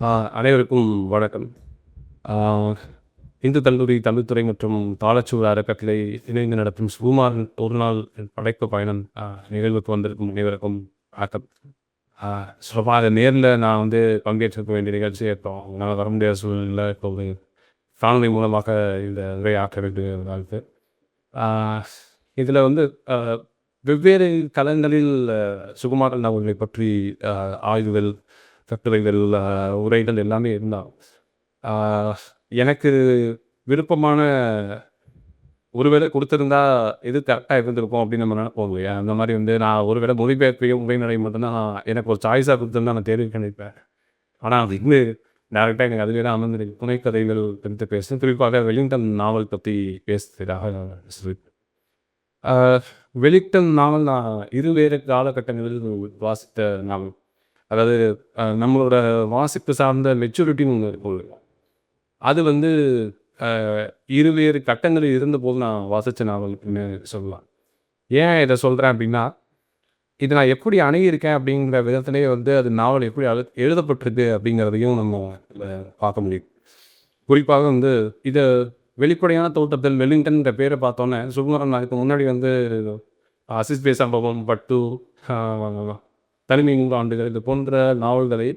அனைவருக்கும் வணக்கம். இந்து கல்லூரி தமிழ்துறை மற்றும் தாளச்சூர் அறக்கட்டளை இணைந்து நடத்தும் சுகுமார் ஒரு நாள் படைப்பு பயணம் நிகழ்வுக்கு வந்திருக்கும் அனைவருக்கும் வணக்கம். சுலமாக நேரில் நான் வந்து பங்கேற்றிருக்க வேண்டிய நிகழ்ச்சி இப்போ என்னால் வர முடியாத சூழ்நிலை இப்போ ஒரு காணொலி மூலமாக இந்த உரையாற்ற வேண்டியது இதில் வந்து வெவ்வேறு களங்களில் சுகுமாரன் அவர்களை பற்றி ஆய்வுகள் கட்டுரைகள் உரைகள் எல்லாமே இருந்தால் எனக்கு விருப்பமான ஒருவேளை கொடுத்துருந்தா இது கரெக்டாக இருந்திருக்கும் அப்படின்னு நம்ம நினைப்போம் இல்லையா? அந்த மாதிரி வந்து நான் ஒருவேளை மொழிபெயர்ப்பையும் உரைநடை மட்டும்தான் நான் எனக்கு ஒரு சாய்ஸாக கொடுத்துருந்தா நான் தேர்வு கணிப்பேன் ஆனால் அது இன்னும் டேரெக்டாக எனக்கு அதுவே தான் அமர்ந்து புனைக்கதைகள் குறித்து பேசுகிறேன் குறிப்பாக வெலிங்டன் நாவல் பற்றி பேசுறதாக சொல்லியிருக்கேன் வெலிங்டன் நாவல் நான் இருவேறு காலகட்டங்களில் வாசித்த நாவல். அதாவது நம்மளோட வாசிப்பு சார்ந்த மெச்சூரிட்டின்னு ஒன்று இருக்கும் அது வந்து இருவேறு கட்டங்களில் இருந்தபோது நான் வாசித்த நாவல்னு சொல்லலாம். ஏன் இதை சொல்கிறேன் அப்படின்னா இது நான் எப்படி அணுகியிருக்கேன் அப்படிங்கிற விதத்திலேயே வந்து அது நாவல் எப்படி அழு எழுதப்பட்டிருக்கு அப்படிங்கிறதையும் நம்ம பார்க்க முடியும். குறிப்பாக வந்து இதை வெளிப்படையான தோட்டத்தில் வெலிங்டன்ன்ற பேரை பார்த்தோன்னே சுகுமாரன் அதுக்கு முன்னாடி வந்து அசிஸ் பே சம்பவம் பட்டு தனிமை நூறு ஆண்டுகள். இது போன்ற நாவல்களை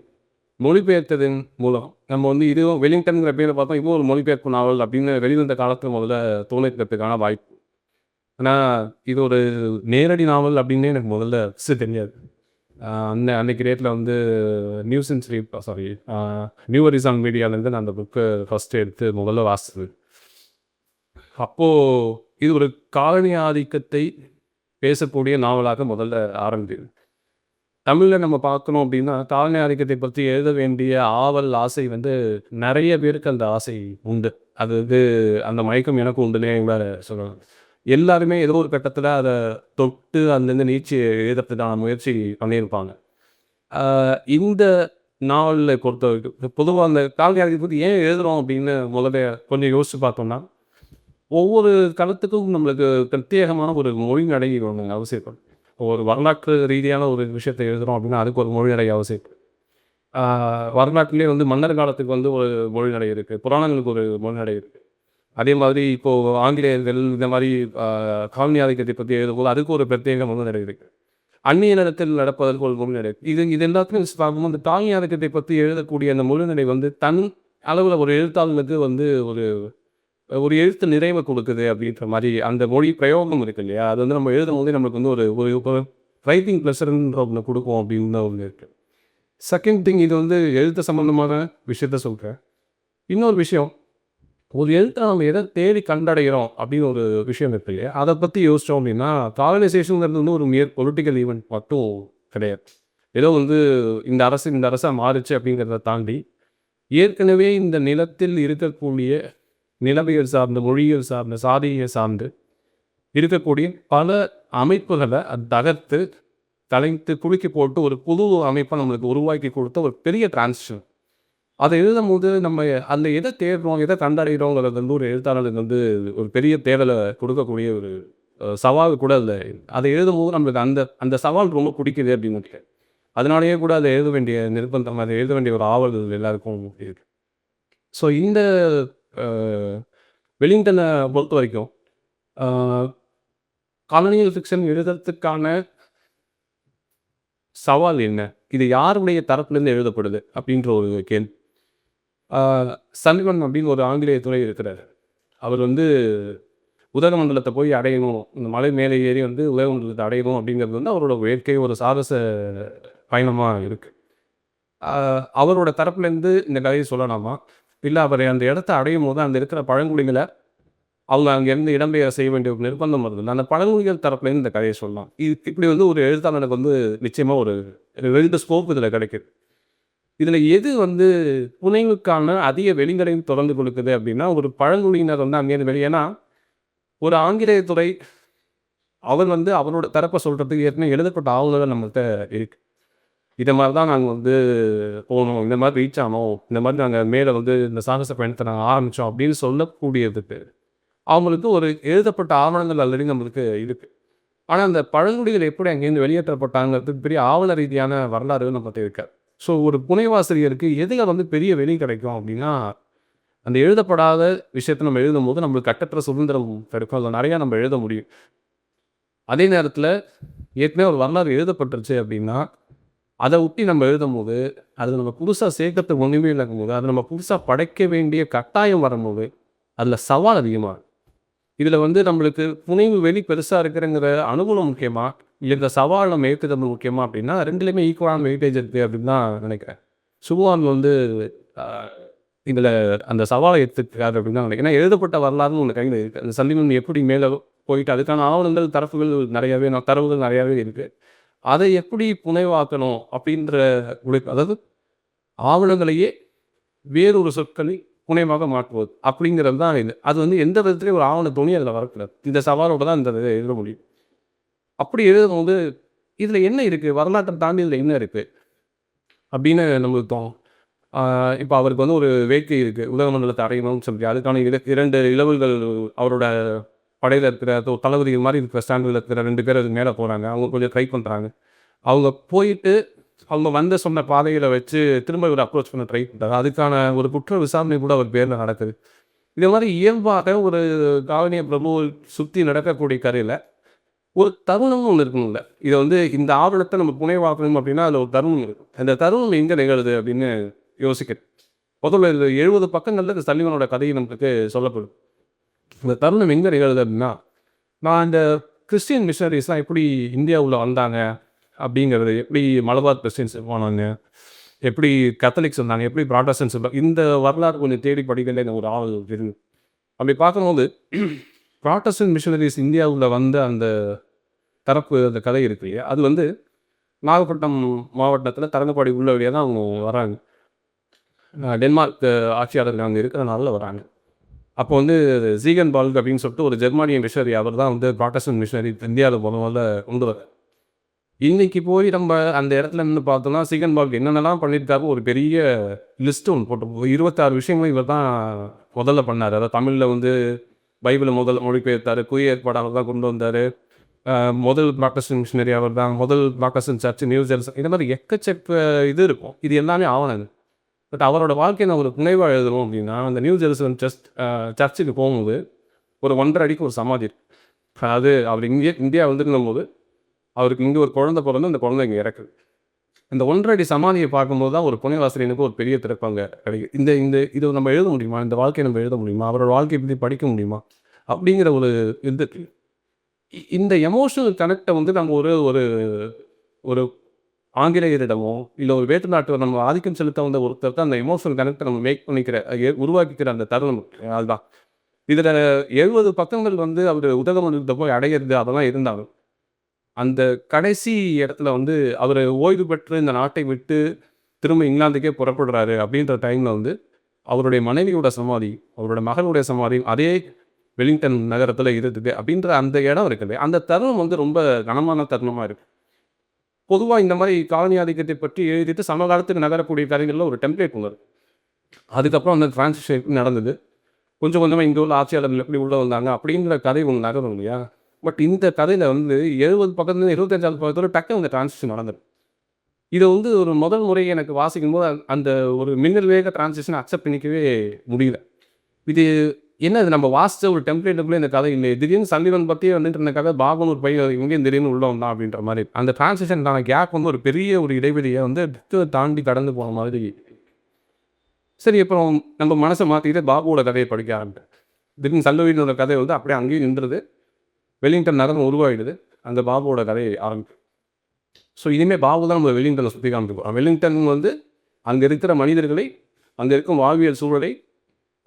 மொழிபெயர்த்ததன் மூலம் நம்ம வந்து இதுவும் வெலிங்டன்கிற பேரில் பார்த்தோம் இதுவும் ஒரு மொழிபெயர்ப்பு நாவல் அப்படின்னு வெளிவந்த காலத்தில் முதல்ல தோணிக்கிறதுக்கான வாய்ப்பு. ஆனால் இது ஒரு நேரடி நாவல் அப்படின்னே எனக்கு முதல்ல ஃபஸ்ட்டு தெரியாது. அன்னை அந்த அன்னைக்கு டேட்டில் வந்து new in sorry new horizon மீடியாவிலேருந்து நான் அந்த புக்கை ஃபஸ்ட்டு எடுத்து முதல்ல வாசித்தது. அப்போது இது ஒரு காலனி ஆதிக்கத்தை பேசக்கூடிய நாவலாக முதல்ல ஆரம்பிது தமிழில் நம்ம பார்க்கணும் அப்படின்னா காலனி ஆதிக்கத்தை பற்றி எழுத வேண்டிய ஆவல் ஆசை வந்து நிறைய பேருக்கு அந்த ஆசை உண்டு. அது வந்து அந்த மயக்கம் எனக்கு உண்டுன்னே வேற சொல்லலாம். எல்லாருமே ஏதோ ஒரு கட்டத்தில் அதை தொட்டு அந்தந்த நீச்சி எழுதுறதுக்கான முயற்சி பண்ணியிருப்பாங்க. இந்த நாவலில் பொறுத்த வரைக்கும் பொதுவாக அந்த காலனி ஆதிக்கத்தை பற்றி ஏன் எழுதுறோம் அப்படின்னு முதல்ல கொஞ்சம் யோசித்து பார்த்தோம்னா ஒவ்வொரு களத்துக்கும் நம்மளுக்கு பிரத்யேகமான ஒரு மொழி அடங்கி ஒன்று அவசியம். ஒரு வரலாற்று ரீதியான ஒரு விஷயத்தை எழுதுறோம் அப்படின்னா அதுக்கு ஒரு மொழி நடை அவசியம். வரலாற்றுலேயே வந்து மன்னர் காலத்துக்கு வந்து ஒரு மொழி நடை இருக்குது புராணங்களுக்கு ஒரு மொழி நடை இருக்குது அதே மாதிரி இப்போது ஆங்கிலேயர்கள் இந்த மாதிரி காலனி ஆதிக்கத்தை பற்றி எழுதும்போது அதுக்கு ஒரு பிரத்யேக மொழி நடை இருக்குது அந்நிய நிலத்தில் நடப்பதற்கு ஒரு மொழி நடை இது இது எல்லாத்துக்கும் பார்க்கும்போது அந்த காலனி ஆதிக்கத்தை பற்றி எழுதக்கூடிய அந்த மொழி நடை வந்து தன் அளவில் ஒரு எழுத்தாளனுக்கு வந்து ஒரு ஒரு எழுத்து நிறைவை கொடுக்குது அப்படின்ற மாதிரி அந்த மொழி பிரயோகம் இருக்கு இல்லையா? அது வந்து நம்ம எழுதும் போதே நம்மளுக்கு வந்து ஒரு ஒரு ரைட்டிங் ப்ளஷர்ன்ற ஒன்று கொடுக்கும் அப்படின்னு தான் ஒன்று இருக்குது செகண்ட் திங் இது வந்து எழுத்து சம்மந்தமான விஷயத்த சொல்கிறேன் இன்னொரு விஷயம் ஒரு எழுத்தை நம்ம எதை தேடி கண்டடைகிறோம் அப்படின்னு ஒரு விஷயம் இருக்கு இல்லையா? அதை பற்றி யோசித்தோம் அப்படின்னா காலனைசேஷனுங்கிறது வந்து ஒரு மியர் பொலிட்டிக்கல் ஈவெண்ட் மட்டும் கிடையாது. ஏதோ வந்து இந்த அரசு இந்த அரசாக மாறுச்சு அப்படிங்கிறத தாண்டி ஏற்கனவே இந்த நிலத்தில் இருக்கக்கூடிய நிலவியல் சார்ந்த மொழியியல் சார்ந்த சாதியை சார்ந்து இருக்கக்கூடிய பல அமைப்புகளை அது தகர்த்து தலைத்து குலுக்கி போட்டு ஒரு புது அமைப்பை நம்மளுக்கு உருவாக்கி கொடுத்த ஒரு பெரிய டிரான்சிஷன் அதை எழுதும் போது நம்ம அந்த எதை தேடுறோம் எதை கண்டறிகிறோங்கிறது வந்து ஒரு எழுத்தாளருக்கு வந்து ஒரு பெரிய தேடலை கொடுக்கக்கூடிய ஒரு சவால் கூட இல்லை அதை எழுதும் போது நம்மளுக்கு அந்த அந்த சவால் ரொம்ப பிடிக்குது அப்படின்னு அதனாலேயே கூட அதை எழுத வேண்டிய நிர்பந்தம் அதை எழுத வேண்டிய ஒரு ஆவல் எல்லாருக்கும் இருக்கு. ஸோ இந்த வெலிங்டனை பொறுத்த வரைக்கும் காலனியல் ஃபிக்ஷன் எழுதுறதுக்கான சவால் என்ன? இது யாருடைய தரப்புலேருந்து எழுதப்படுது? அப்படின்ற ஒரு கேள்வி. சல்வன் அப்படின்னு ஒரு ஆங்கிலேய துறை இருக்கிறார். அவர் வந்து உதகமண்டலத்தை போய் அடையணும் இந்த மலை மேலே ஏறி வந்து உதகமண்டலத்தை அடையணும் அப்படிங்கிறது வந்து அவரோட வேட்கை ஒரு சாகச பயணமாக இருக்குது அவரோட தரப்புலேருந்து இந்த கதையை சொல்லலாமா? இல்லை அவர் அந்த இடத்த அடையும் போது அந்த இருக்கிற பழங்குடிகளை அவங்க அங்கேருந்து இடம்பெயர செய்ய வேண்டிய ஒரு நிர்பந்தம் வருது. அந்த பழங்குடிகள் தரப்புலேருந்து இந்த கதையை சொல்லலாம். இது இப்படி வந்து ஒரு எழுத்தாளனுக்கு வந்து நிச்சயமாக ஒரு ரெண்டு ஸ்கோப் இதில் கிடைக்குது. இதில் எது வந்து புனைவுக்கான அதிக வெளிங்களையும் தொடர்ந்து கொடுக்குது அப்படின்னா ஒரு பழங்குடியினர் வந்து அங்கேருந்து வெளியே ஏன்னா ஒரு ஆங்கிலேய துறை அவர் வந்து அவரோட தரப்பை சொல்கிறதுக்கு ஏற்கனவே எழுதப்பட்ட ஆவணங்கள் நம்மள்கிட்ட இருக்குது இதை மாதிரி தான் நாங்கள் வந்து போனோம். இந்த மாதிரி ரீச் ஆனோம். இந்த மாதிரி நாங்கள் மேலே வந்து இந்த சாகச பயணத்தை நாங்கள் ஆரம்பித்தோம் அப்படின்னு சொல்லக்கூடியதுக்கு அவங்களுக்கு ஒரு எழுதப்பட்ட ஆவணங்கள் ஆல்ரெடி நம்மளுக்கு இருக்குது ஆனால் அந்த பழங்குடிகள் எப்படி அங்கேருந்து வெளியேற்றப்பட்டாங்கிறதுக்கு பெரிய ஆவண ரீதியான வரலாறு நம்மகிட்ட இருக்காது. ஸோ ஒரு புனைவாசிரியருக்கு எதில் வந்து பெரிய வெளி கிடைக்கும் அப்படின்னா அந்த எழுதப்படாத விஷயத்தை நம்ம எழுதும் போது நம்மளுக்கு கட்டற்ற சுதந்திரம் கிடைக்கும். அதில் நிறையா நம்ம எழுத முடியும். அதே நேரத்தில் ஏற்கனவே ஒரு வரலாறு எழுதப்பட்டுருச்சு அப்படின்னா அதை ஒட்டி நம்ம எழுதும்போது அது நம்ம புதுசாக சேர்க்கறதுக்கு ஒன்றுமே இல்லைங்கும்போது அதை அது நம்ம புதுசாக படைக்க வேண்டிய கட்டாயம் வரும்போது அதில் சவால் அதிகமாக இதில் வந்து நம்மளுக்கு புனைவு வெளி பெருசாக இருக்கிறங்கிற அனுகூலம் முக்கியமாக இல்லை இந்த சவால் நம்ம ஏற்றுக்கிறது முக்கியமாக அப்படின்னா ரெண்டுலேயுமே ஈக்குவலான வெயிட்டேஜ் இருக்குது அப்படின்னு தான் நினைக்கிறேன். சுகுவான் வந்து இதில் அந்த சவாலை எடுத்துக்கிறாரு அப்படின்னு தான் நினைக்கிறேன். ஏன்னா எழுதப்பட்ட வரலாறுன்னு ஒன்று கையில் இருக்குது அந்த சந்திமன் எப்படி மேலே போயிட்டு அதுக்கான ஆவணங்கள் தரப்புகள் நிறையாவே தரவுகள் நிறையாவே இருக்குது அதை எப்படி புனைவாக்கணும் அப்படின்ற உழைப்பு அதாவது ஆவணங்களையே வேறொரு சொற்களை புனைவாக மாற்றுவது அப்படிங்கிறது தான் இது. அது வந்து எந்த விதத்திலையும் ஒரு ஆவண துணி அதில் வரக்கூடாது இந்த சவாலோட தான் இந்த இதை எழுத முடியும். அப்படி எழுதும்போது இதில் என்ன இருக்குது வரலாற்றை தாண்டி இதில் என்ன இருக்குது அப்படின்னு நம்மளுக்கு தோணும் இப்போ அவருக்கு வந்து ஒரு வேட்கை இருக்குது உலகமண்டலத்தை அடையணும்னு சொல்லி அதுக்கான இர- இரண்டு இளவுகள் அவரோட படையில் இருக்கிற தளபதி மாதிரி இருக்கிற ஸ்டாண்டில் இருக்கிற ரெண்டு பேர் அதுக்கு மேலே போகிறாங்க அவங்க கொஞ்சம் ட்ரை பண்ணுறாங்க அவங்க போயிட்டு அவங்க வந்த சொன்ன பாதையில் வச்சு திரும்ப இவர் அப்ரோச் பண்ண ட்ரை பண்ணுறாங்க அதுக்கான ஒரு குற்ற விசாரணை கூட அவர் பேரில் நடக்குது. இதே மாதிரி இயல்பாக ஒரு காவனிய பிரபு சுற்றி நடக்கக்கூடிய கரையில் ஒரு தருணம் ஒன்று இருக்கணும்ல. இதை வந்து இந்த ஆவணத்தை நம்ம புனைவாக்கணும் அப்படின்னா அதில் ஒரு தருணம் இருக்கும் அந்த தருணம் எங்கே நிகழுது அப்படின்னு யோசிக்கிறேன். முதல்ல இந்த எழுபது பக்கங்களில் இந்த சல்லிவனோட கதையை நம்மளுக்கு சொல்லப்படும். இந்த தருணம் எங்கே நிகழுது அப்படின்னா நான் இந்த கிறிஸ்டியன் மிஷனரிஸ்லாம் எப்படி இந்தியாவுல வந்தாங்க அப்படிங்கிறது எப்படி மலபார் கிறிஸ்டின்ஸ் போனாங்க எப்படி கத்தலிக்ஸ் வந்தாங்க எப்படி ப்ராட்டஸ்டன்ஸ் இருந்தாங்க இந்த வரலாறு கொஞ்சம் தேடி படிக்கல எனக்கு ஒரு ஆவல் இருக்கு அப்படி பார்க்கும்போது ப்ராட்டஸ்டன்ட் மிஷனரிஸ் இந்தியாவில் வந்த அந்த தரப்பு அந்த கதை இருக்கு அது வந்து நாகப்பட்டினம் மாவட்டத்தில் தரங்கப்பாடி உள்ள வழியாக தான் அவங்க வராங்க. டென்மார்க் ஆட்சியாளர்கள் அங்கே இருக்கிறதுனால வராங்க. அப்போ வந்து ஜீகன் பால்க் அப்படின்னு சொல்லிட்டு ஒரு ஜெர்மானிய மிஷனரி அவர் தான் வந்து ப்ராட்டஸ்டன் மிஷனரி இந்தியாவில் முத முதல்ல கொண்டு வர இன்னைக்கு போய் நம்ம அந்த இடத்துல நின்று பார்த்தோம்னா சீகன் பால்க் என்னென்னலாம் பண்ணியிருக்காரு ஒரு பெரிய லிஸ்ட் ஒன்று போட்டு இருபத்தாறு விஷயங்களும் இவர் தான் முதல்ல பண்ணார். அதாவது தமிழில் வந்து பைபிளை முதல் மொழிபெயர்த்தார் குய ஏற்பாடு அவர் தான் கொண்டு வந்தார். முதல் ப்ராட்டஸ்டன்ட் மிஷினரி அவர் தான் முதல் ப்ராட்டஸ்டன்ட் சர்ச் நியூ இந்த மாதிரி எக்கச்சக்க இது இருக்கும். இது எல்லாமே ஆவணங்கள். பட் அவரோட வாழ்க்கையை நான் ஒரு புனைவாக எழுதணும் அப்படின்னா அந்த நியூ ஜெருசலம் சர்ச் சர்ச்சுக்கு போகும்போது ஒரு ஒன்றரை அடிக்கு ஒரு சமாதி இருக்கு. அது அவர் இங்கே இந்தியா வந்திருக்கும் போது அவருக்கு இங்கே ஒரு குழந்தை பிறந்து அந்த குழந்தை இங்கே இறக்குது. இந்த ஒன்றரை அடி சமாதியை பார்க்கும்போது தான் ஒரு புனைவாசிரியனுக்கு ஒரு பெரிய திறப்பாங்க கிடைக்கும் இந்த இந்த இதை நம்ம எழுத முடியுமா? இந்த வாழ்க்கையை நம்ம எழுத முடியுமா? அவரோட வாழ்க்கையை பற்றி படிக்க முடியுமா? அப்படிங்கிற ஒரு இது இந்த எமோஷனல் கனெக்டை வந்து நம்ம ஒரு ஒரு ஒரு ஆங்கிலேயரிடமோ இல்லை ஒரு வேற்று நாட்டு நம்ம ஆதிக்கம் செலுத்த வந்த ஒருத்தர் தான் அந்த எமோஷனல் கனெக்டை நம்ம மேக் பண்ணிக்கிற உருவாக்கிக்கிற அந்த தருணம் அதுதான். இதில் எழுபது பக்கங்கள் வந்து அவர் உதகமண்டலத்தை போய் அடையிறது அதெல்லாம் இருந்தாலும் அந்த கடைசி இடத்துல வந்து அவர் ஓய்வு பெற்று இந்த நாட்டை விட்டு திரும்ப இங்கிலாந்துக்கே புறப்படுறாரு அப்படின்ற டைமில் வந்து அவருடைய மனைவியோட சமாதி அவரோட மகளுடைய சமாதி அதே வெலிங்டன் நகரத்தில் இருக்குது அப்படின்ற அந்த இடம் இருக்குது அந்த தருணம் வந்து ரொம்ப கனமான தருணமாக இருக்குது பொதுவாக இந்த மாதிரி காலனி ஆதிக்கத்தை பற்றி எழுதிட்டு சமகாலத்துக்கு நகரக்கூடிய கதைகளில் ஒரு டெம்ப்ளேட் ஒன்று அதுக்கப்புறம் அந்த டிரான்ஸ்லேஷன் நடந்தது. கொஞ்சம் கொஞ்சமாக இங்கே உள்ள ஆட்சியாளர்கள் எப்படி உள்ளே வந்தாங்க அப்படிங்கிற கதை ஒன்று நகரும் இல்லையா? பட் இந்த கதையில் வந்து எழுபது பக்கத்துல இருபத்தஞ்சாவது பக்கத்தோட டக்கு அந்த டிரான்ஸ்லேஷன் நடந்தது இதை வந்து ஒரு முதல் முறை எனக்கு வாசிக்கும் போது அந்த- அந்த ஒரு மின்னல் வேக டிரான்ஸ்லேஷன் அக்செப்ட் பண்ணிக்கவே முடியல. இது என்ன இது நம்ம வாசிச்ச ஒரு டெம்ப்ளேட்டுக்குள்ளே இந்த கதை இல்லை திடீர்னு சல்லிவன் பற்றியே வந்துட்டு இந்த கதை பாபன் ஒரு பையன் இங்கேயும் திடீர்னு உள்ள வந்தான் அப்படின்ற மாதிரி. அந்த டிரான்ஸ்லேஷனுக்கான கேப் வந்து ஒரு பெரிய ஒரு இடைவெளியை வந்து அடுத்து தாண்டி கடந்து போன மாதிரி. சரி அப்புறம் நம்ம மனசை மாற்றிக்கிட்டு பாபுவோட கதையை படிக்க ஆரம்பிட்டேன் திடீர்னு சல்லுவீனோட கதை வந்து அப்படியே அங்கேயும் நின்றுது. வெலிங்டன் நகரம் உருவாகிடுது அந்த பாபுவோட கதையை ஆரம்பிக்கும் ஸோ இனிமேல் பாபு தான் நம்ம வெலிங்டனை சுற்றி காமிப்போம் வெலிங்டன் வந்து அங்கே இருக்கிற மனிதர்களை அங்கே இருக்கும் வாழ்வியல் சூழலை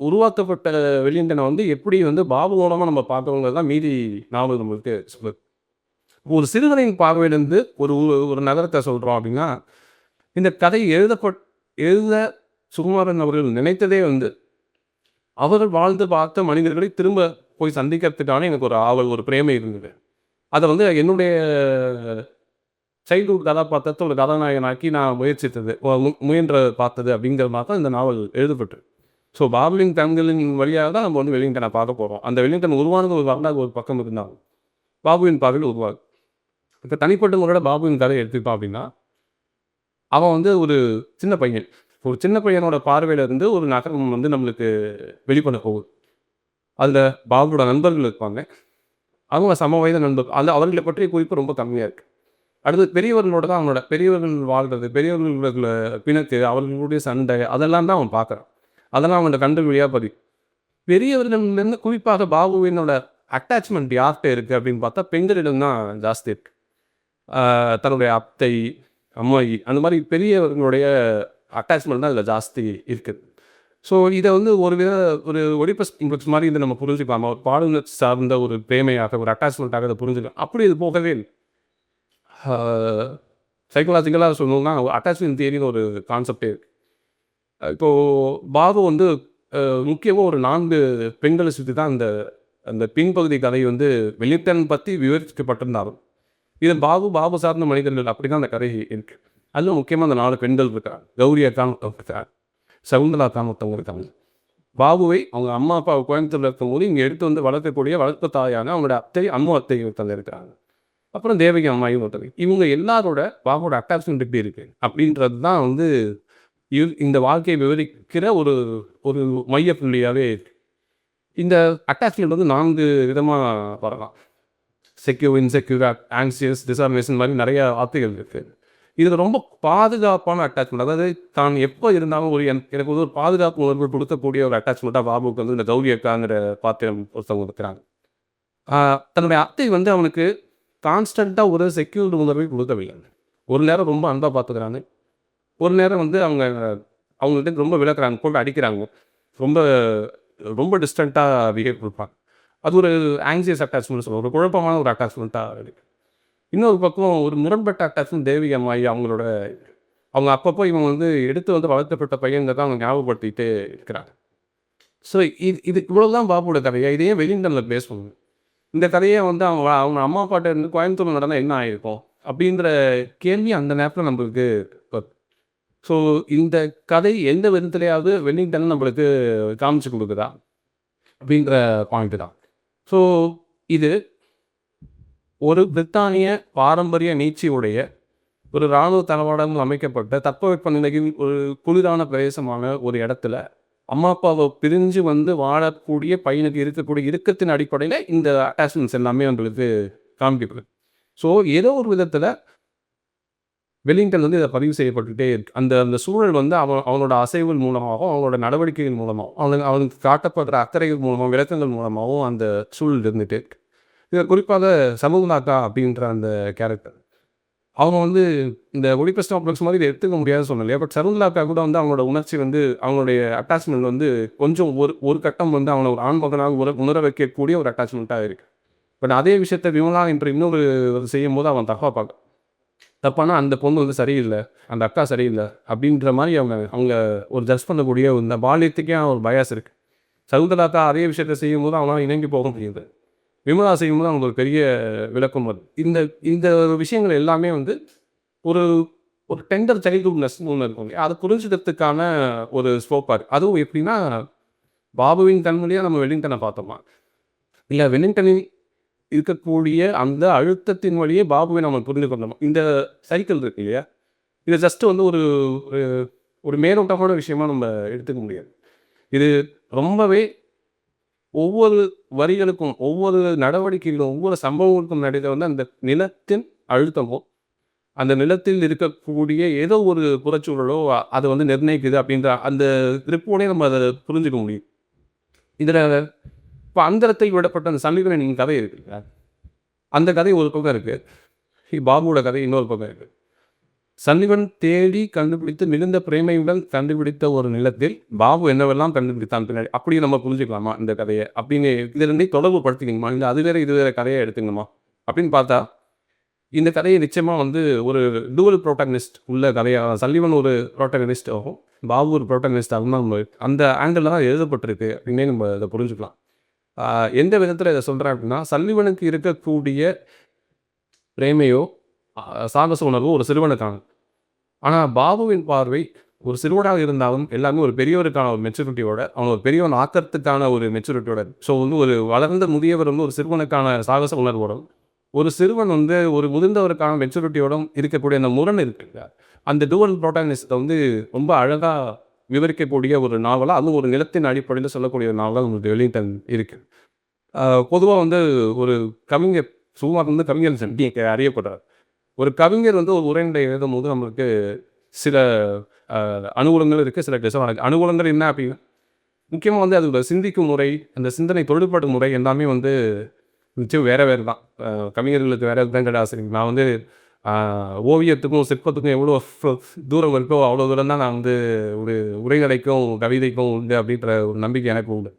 உருவாக்கப்பட்ட வெலிங்டனை வந்து எப்படி வந்து பாபு மூலமாக நம்ம பார்க்கணுங்கிறது தான் மீதி நாவல் நம்மளுக்கு சொல்லுது. ஒரு சிறுகதையின் பார்வையிலிருந்து ஒரு ஒரு நகரத்தை சொல்கிறோம் அப்படின்னா இந்த கதை எழுதப்பட் எழுத சுகுமாரன் அவர்கள் நினைத்ததே வந்து அவர்கள் வாழ்ந்து பார்த்த மனிதர்களை திரும்ப போய் சந்திக்கிறதுக்கான எனக்கு ஒரு ஆவல் ஒரு பிரேமை இருந்தது. அதை வந்து என்னுடைய சைல்ட்ஹுட் கதாபாத்திரத்தை ஒரு கதாநாயகனாக்கி நான் முயற்சித்தது முயன்ற பார்த்தது அப்படிங்கிற மாதிரி தான் இந்த நாவல் எழுதப்பட்டு ஸோ பாபுலின் கண்களின் வழியாக தான் நம்ம வந்து வெலிங்டனை பார்க்க போகிறோம் அந்த வெலிங்டன் உருவானது ஒரு வரலாறு ஒரு பக்கம் இருந்தாலும் பாபுவின் பார்வையில் உருவாகு இப்போ தனிப்பட்ட முறையில் பாபுவின் கதை எடுத்துப்போம் அப்படின்னா அவன் வந்து ஒரு சின்ன பையன். ஒரு சின்ன பையனோட பார்வையிலேருந்து ஒரு நகரம் வந்து நம்மளுக்கு வெளிப்பட போகுது. அதில் பாபுவோட நண்பர்கள் இருப்பாங்க. அவங்க சம வயது நண்பர் அது அவர்களை பற்றிய குறிப்பு ரொம்ப கம்மியாக இருக்குது அடுத்து பெரியவர்களோட தான் அவனோட பெரியவர்கள் வாழ்றது பெரியவர்களோட பிணத்து அவர்களுடைய சண்டை அதெல்லாம் தான் அவன் பார்க்குறான். அதெல்லாம் அவனோட கண்டு வழியாக பதிவு பெரியவர்கள்லேருந்து குறிப்பாக பாபுவினோட அட்டாச்மெண்ட் யார்கிட்ட இருக்குது அப்படின்னு பார்த்தா பெண்களிடம் தான் ஜாஸ்தி இருக்கு. தன்னுடைய அத்தை அம்மாயி அந்த மாதிரி பெரியவர்களுடைய அட்டாச்மெண்ட் தான் இதில் ஜாஸ்தி இருக்குது ஸோ இதை வந்து ஒரு வித ஒரு ஒடிபஸ் இம்பக்ஸ் மாதிரி இதை நம்ம புரிஞ்சுக்கலாமா? ஒரு பாலினர் சார்ந்த ஒரு பிரேமையாக ஒரு அட்டாச்மெண்ட்டாக இதை புரிஞ்சுக்கலாம். அப்படி இது போகவே இல்லை சைக்கலாஜிக்கலாக சொல்லணும்னா அட்டாச்மெண்ட் தியரின்னு ஒரு கான்செப்டே இருக்குது இப்போது பாபு வந்து முக்கியமாக ஒரு நான்கு பெண்களை சுற்றி தான் அந்த அந்த பின்பகுதி கதை வந்து வெளித்தன் பற்றி விவரிக்கப்பட்டிருந்தாலும் இது பாபு பாபு சார்ந்த மனிதர்கள் அப்படி தான் அந்த கதை இருக்கு. அதில் முக்கியமாக அந்த நாலு பெண்கள் இருக்காங்க. கௌரி அக்கான் ஒருத்தவங்க இருக்காங்க சகுந்தலா அக்கான் ஒருத்தவங்க இருக்காங்க. பாபுவை அவங்க அம்மா அப்பா கோயம்புத்தூரில் இருக்கும்போது இங்கே எடுத்து வந்து வளர்க்கக்கூடிய வளர்த்த தாயான அவங்களோட அத்தை அம்மா அத்தை ஒருத்தவங்க இருக்காங்க. அப்புறம் தேவகி அம்மாயும் ஒருத்தவங்க இவங்க எல்லாரோட பாபுவோட அட்டாச்மெண்ட் எப்படி இருக்குது அப்படின்றது தான் வந்து இவ்- இந்த வாழ்க்கையை விவரிக்கிற ஒரு ஒரு மைய புள்ளியாகவே இருக்குது இந்த அட்டாச்மெண்ட் வந்து நான்கு விதமாக வரலாம். செக்யூர் இன்செக்யூர் ஆங்ஸியஸ் டிசார்மேஷன் மாதிரி நிறைய வார்த்தைகள் இருக்குது இது ரொம்ப பாதுகாப்பான அட்டாச்மெண்ட் அதாவது தான் எப்போ இருந்தாலும் ஒரு எனக்கு வந்து ஒரு பாதுகாப்பு உணர்வு கொடுக்கக்கூடிய ஒரு அட்டாச்மெண்ட்டாக பாபுக்கு வந்து இந்த கௌரி அக்காங்கிற பாத்திரம் ஒருத்தவங்க இருக்கிறாங்க தன்னுடைய அத்தை வந்து அவனுக்கு கான்ஸ்டண்ட்டாக ஒரு செக்யூர்டு உணர்வை கொடுக்கவில்லை. ஒரு நேரம் ரொம்ப அன்பாக பார்த்துக்கிறாங்க. ஒரு நேரம் வந்து அவங்க அவங்கள்ட்ட ரொம்ப விளக்குறாங்க போட்டு அடிக்கிறாங்க. ரொம்ப ரொம்ப டிஸ்டண்ட்டாக பிஹேவ் கொடுப்பாங்க அது ஒரு ஆங்ஸியஸ் அட்டாச்மெண்ட் சொல்லுவோம் ஒரு குழப்பமான ஒரு அட்டாச்மெண்ட்டாக இருக்கு இன்னொரு பக்கம் ஒரு முரண்பட்ட அட்டாச்மெண்ட் தேவி அம்மாயி அவங்களோட அவங்க அப்பப்போ இவங்க வந்து எடுத்து வந்து வளர்த்தப்பட்ட பையன் தான் அவங்க ஞாபகப்படுத்திக்கிட்டே இருக்கிறாங்க. ஸோ இது இது இவ்வளோதான் பாபுவோட கதையை? இதையே வெளிண்டனில் பேசணும் இந்த கதையை வந்து அவங்க அவங்க அம்மா அப்பாட்ட இருந்து கோயம்புத்தூர் நடந்தால் என்ன ஆயிருக்கும்? அப்படின்ற கேள்வி அந்த நேரத்தில் நம்மளுக்கு ஸோ இந்த கதை எந்த விதத்துலையாவது வெல்லிங்டன் நம்மளுக்கு காமிச்சு கொடுக்குதா? அப்படின்ற பாயிண்ட் தான். ஸோ இது ஒரு பிரித்தானிய பாரம்பரிய நீச்சியுடைய ஒரு இராணுவ தளவாடங்கள் அமைக்கப்பட்ட தட்பவெப்பநிலையில் ஒரு குளிரான பிரதேசமான ஒரு இடத்துல அம்மா அப்பாவை பிரிஞ்சு வந்து வாழக்கூடிய பையனுக்கு இருக்கக்கூடிய இறுக்கத்தின் அடிப்படையில் இந்த அட்டாச்மெண்ட்ஸ் எல்லாமே உங்களுக்கு காமிக்கப்படுது ஸோ ஏதோ ஒரு விதத்தில் வெலிங்டன் வந்து இதை பதிவு செய்யப்பட்டுகிட்டே இருக்கு. அந்த அந்த சூழல் வந்து அவன் அவனோட அசைவுகள் மூலமாகவும் அவனோட நடவடிக்கைகள் மூலமாகவும் அவனுக்கு அவனுக்கு காட்டப்படுற அக்கறைகள் மூலமாகவும் விளக்கங்கள் மூலமாகவும் அந்த சூழல் இருந்துட்டு இருக்கு. இது குறிப்பாக சமூகநாக்கா அப்படின்ற அந்த கேரக்டர் அவங்க வந்து இந்த ஒடிபஸ் காம்ப்ளெக்ஸ் மாதிரி இதை எடுத்துக்க முடியாது சொன்னல பட் சருந்தாக்கா கூட வந்து அவங்களோட உணர்ச்சி வந்து அவங்களுடைய அட்டாச்மெண்ட் வந்து கொஞ்சம் ஒரு ஒரு கட்டம் வந்து அவனை ஒரு ஆண்மகனாக உணர உணர வைக்கக்கூடிய ஒரு அட்டாச்மெண்ட்டாக இருக்குது பட் அதே விஷயத்த விமலா என்ற இன்னொரு இது செய்யும் போது அவன் தகவல் பார்க்க தப்பானா அந்த பொண்ணு வந்து சரியில்லை அந்த அக்கா சரியில்லை அப்படின்ற மாதிரி அவங்க அவங்க ஒரு ஜட்ஜ் பண்ணக்கூடிய இந்த பாலியத்துக்கே ஒரு பயாஸ் இருக்குது சகுந்தலாக்கா அதே விஷயத்த செய்யும்போது அவனால் அவங்களால இணங்கி போக முடியுது. விமலா செய்யும்போது அவங்களுக்கு ஒரு பெரிய விளக்கம் வருது. இந்த இந்த விஷயங்கள் எல்லாமே வந்து ஒரு ஒரு டெண்டர் சைல்டுஹுட்னஸ் ஒன்று இருக்கும் இல்லையா? அதை புரிஞ்சுக்கிறதுக்கான ஒரு ஸ்கோப்பாக இருக்குது அதுவும் எப்படின்னா பாபுவின் தன்மொழியாக நம்ம வெலிங்டனை பார்த்தோமா? இல்லை வெலிங்டனில் இருக்கக்கூடிய அந்த அழுத்தத்தின் வழியே பாபுவை நம்ம புரிந்து கொண்டோம் இந்த சைக்கிள் இருக்கு இல்லையா? இதை ஜஸ்ட் வந்து ஒரு ஒரு- ஒரு மேலோட்டமான விஷயமா நம்ம எடுத்துக்க முடியாது. இது ரொம்பவே ஒவ்வொரு வரிகளுக்கும் ஒவ்வொரு நடவடிக்கைகளும் ஒவ்வொரு சம்பவங்களுக்கும் நடுவில் வந்து அந்த நிலத்தின் அழுத்தமும் அந்த நிலத்தில் இருக்கக்கூடிய ஏதோ ஒரு புறச்சூழலோ அதை வந்து நிர்ணயிக்குது அப்படின்ற அந்த ரிப்போர்ட்டே நம்ம அதை புரிஞ்சுக்க முடியும். இதில் இப்போ அந்தரத்தை விடப்பட்ட அந்த சமீபனின் கதை இருக்குல்ல அந்த கதை ஒரு பக்கம் இருக்குது பாபுவோட கதை இன்னொரு பக்கம் இருக்கு. சன்னிவன் தேடி கண்டுபிடித்து மிகுந்த பிரேமையுடன் கண்டுபிடித்த ஒரு நிலத்தில் பாபு என்னவெல்லாம் கண்டுபிடித்தான் பின்னாடி? அப்படியே நம்ம புரிஞ்சுக்கலாமா இந்த கதையை? அப்படின்னு இதுலேருந்தே தொடர்பு படுத்திக்கணுமா? இல்லை அது வேற இது வேற கதையை எடுத்துக்கணுமா? அப்படின்னு பார்த்தா இந்த கதையை நிச்சயமாக வந்து ஒரு டூவல் ப்ரோட்டகனிஸ்ட் உள்ள கதையாக சல்லிவன் ஒரு ப்ரோட்டகனிஸ்ட் ஆகும் பாபு ஒரு ப்ரோட்டகனிஸ்ட் ஆகும் நம்ம அந்த ஆங்கிள் தான் எழுதப்பட்டிருக்கு. அப்படின்னே நம்ம இதை புரிஞ்சுக்கலாம். எந்த விதத்தில் இதை சொல்கிறேன் அப்படின்னா சல்லிவனுக்கு இருக்கக்கூடிய பிரேமையோ சாகச உணர்வோ ஒரு சிறுவனுக்கான ஆனால் பாபுவின் பார்வை ஒரு சிறுவனாக இருந்தாலும் எல்லாமே ஒரு பெரியவருக்கான ஒரு மெச்சூரிட்டியோட அவன் ஒரு பெரியவன் ஆக்கத்துக்கான ஒரு மெச்சூரிட்டியோட ஸோ வந்து ஒரு வளர்ந்த முதியவர் வந்து ஒரு சிறுவனுக்கான சாகச உணர்வோடும் ஒரு சிறுவன் வந்து ஒரு முதிர்ந்தவருக்கான மெச்சூரிட்டியோடும் இருக்கக்கூடிய அந்த முரண் இருக்குங்க. அந்த டூவல் ப்ரோட்டாகனிஸ்ட்டை வந்து ரொம்ப அழகாக விவரிக்கக்கூடிய ஒரு நாவலாக அது ஒரு நிலத்தின் அடிப்படையில் சொல்லக்கூடிய ஒரு நாவலாக நம்மளுடைய வெலிங்டன் இருக்கு. பொதுவாக வந்து ஒரு கவிஞர் சும்மா வந்து கவிஞர் சண்டி அறியப்படுறார். ஒரு கவிஞர் வந்து ஒரு உரைநடை எழுதும் போது நம்மளுக்கு சில அனுகூலங்கள் இருக்குது சில டிசவான அனுகூலங்கள் என்ன அப்படின்னா முக்கியமாக வந்து அதோட சிந்திக்கும் முறை அந்த சிந்தனை தொழில்படும் முறை எல்லாமே வந்து நிச்சயம் வேறு வேறு தான் கவிஞர்களுக்கு வேறு தான் கிடையாது நான் வந்து ஓவியத்துக்கும் சிற்பத்துக்கும் எவ்வளோ தூரம் இருக்கோ அவ்வளோ தூரம் தான் நான் வந்து ஒரு உரைநடைக்கும் கவிதைக்கும் உண்டு அப்படின்ற ஒரு நம்பிக்கை எனக்கு உண்டு.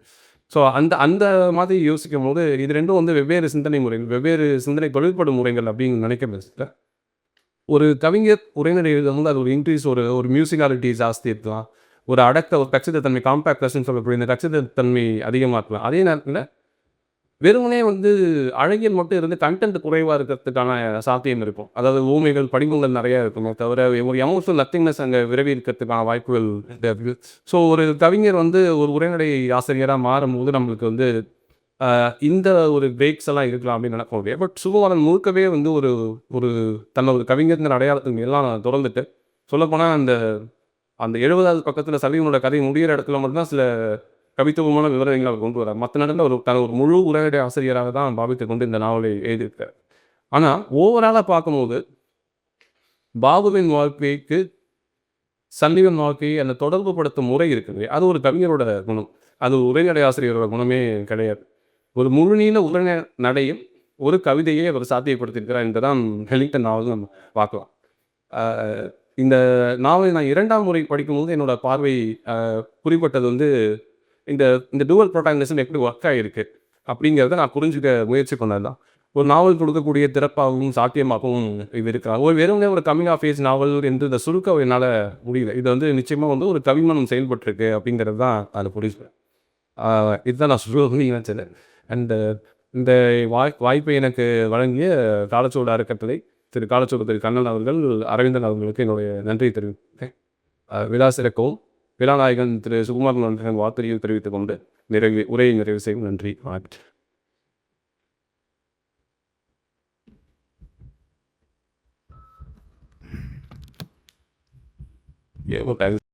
ஸோ அந்த அந்த மாதிரி யோசிக்கும் போது இது ரெண்டும் வந்து வெவ்வேறு சிந்தனை முறைகள் வெவ்வேறு சிந்தனை தொழில்படும் முறைகள் அப்படின்னு நினைக்க பேசுகிறேன் ஒரு கவிஞர் உரைநடை எழுதும்போது அது ஒரு இன்க்ரீஸ் ஒரு ஒரு மியூசிகாலிட்டி ஜாஸ்தி இருக்கலாம். ஒரு அடக்க ஒரு கச்சிதத்தன்மை காம்பேக்டர்ஸ்னு சொல்லக்கூடிய இந்த கச்சிதத்தன்மை அதிகமாக இருக்கலாம். அதே நேரத்தில் வெறுமனே வந்து அழகியல் மட்டும் இருந்து கண்டென்ட் குறைவாக இருக்கிறதுக்கான சாத்தியம் இருக்கும். அதாவது ஊமைகள் படிமங்கள் நிறையா இருக்குமே தவிர ஒரு எமோஷனல் நத்திங்னஸ் அங்கே விரவி இருக்கிறதுக்கான வாய்ப்புகள் இருக்குது ஸோ ஒரு கவிஞர் வந்து ஒரு உரைநடை ஆசிரியராக மாறும்போது நம்மளுக்கு வந்து இந்த ஒரு பிரேக்ஸ் எல்லாம் இருக்கலாம் அப்படின்னு நினைக்க முடியாது. பட் சுகுமாரன் முழுக்கவே வந்து ஒரு ஒரு தன்னோட கவிஞர் அடையாளத்துக்கு எல்லாம் திறந்துட்டு சொல்லப்போனால் அந்த அந்த எழுபதாவது பக்கத்தில் சலீமனோட கதை முடிகிற இடத்துல மட்டும்தான் சில கவித்துவமான விவரங்களை அவர் கொண்டு வரார் மற்ற நடந்த ஒரு தன் ஒரு முழு உரையாடை ஆசிரியராக தான் பாவித்து கொண்டு இந்த நாவலை எழுதியிருக்கார். ஆனால் ஓவராலாக பார்க்கும்போது பாபுவின் வாழ்க்கைக்கு சன்னிவன் வாழ்க்கையை அந்த தொடர்பு படுத்தும் முறை இருக்குது அது ஒரு கவிஞரோட குணம். அது ஒரு உரைநடை ஆசிரியரோட குணமே கிடையாது. ஒரு முழுநீள உரைந நடையும் ஒரு கவிதையை அவர் சாத்தியப்படுத்தியிருக்கிறார் என்றுதான் ஹெலிங்டன் நாவல் நம்ம பார்க்கலாம். இந்த நாவலை நான் இரண்டாம் முறை படிக்கும்போது என்னோட பார்வை குறிப்பிட்டது வந்து இந்த இந்த டூவல் ப்ரோட்டாகனிசம் எப்படி ஒர்க் ஆகிருக்கு அப்படிங்கிறத நான் புரிஞ்சுக்க முயற்சி பண்ணது தான் ஒரு நாவல் கொடுக்கக்கூடிய திறப்பாகவும் சாத்தியமாகவும் இது இருக்கிறாங்க ஒரு வெறுமனே ஒரு கம்மிங் ஆஃப் ஏஜ் நாவல் என்று இந்த சுருக்கம் என்னால் முடியல. இது வந்து நிச்சயமாக வந்து ஒரு கவிமனம் செயல்பட்டிருக்கு அப்படிங்கிறது தான் அது புரிஞ்சுக்கிறேன் இதுதான் நான் சுருக்கி நினைச்சது அண்டு இந்த வாய் வாய்ப்பை எனக்கு வழங்கிய காலச்சோடு அறக்கட்டளை திரு. காலச்சோடு திரு. கண்ணன் அவர்கள் அரவிந்தன் அவர்களுக்கு என்னுடைய நன்றி தெரிவித்தேன் விழா சிறக்கவும். விழாநாயகன் திரு சுகுமார் நன்றன் வார்த்தையில் தெரிவித்துக் கொண்டு நிறைவு உரையை நிறைவு செய்யும் நன்றி வணக்கம் Yeah, well,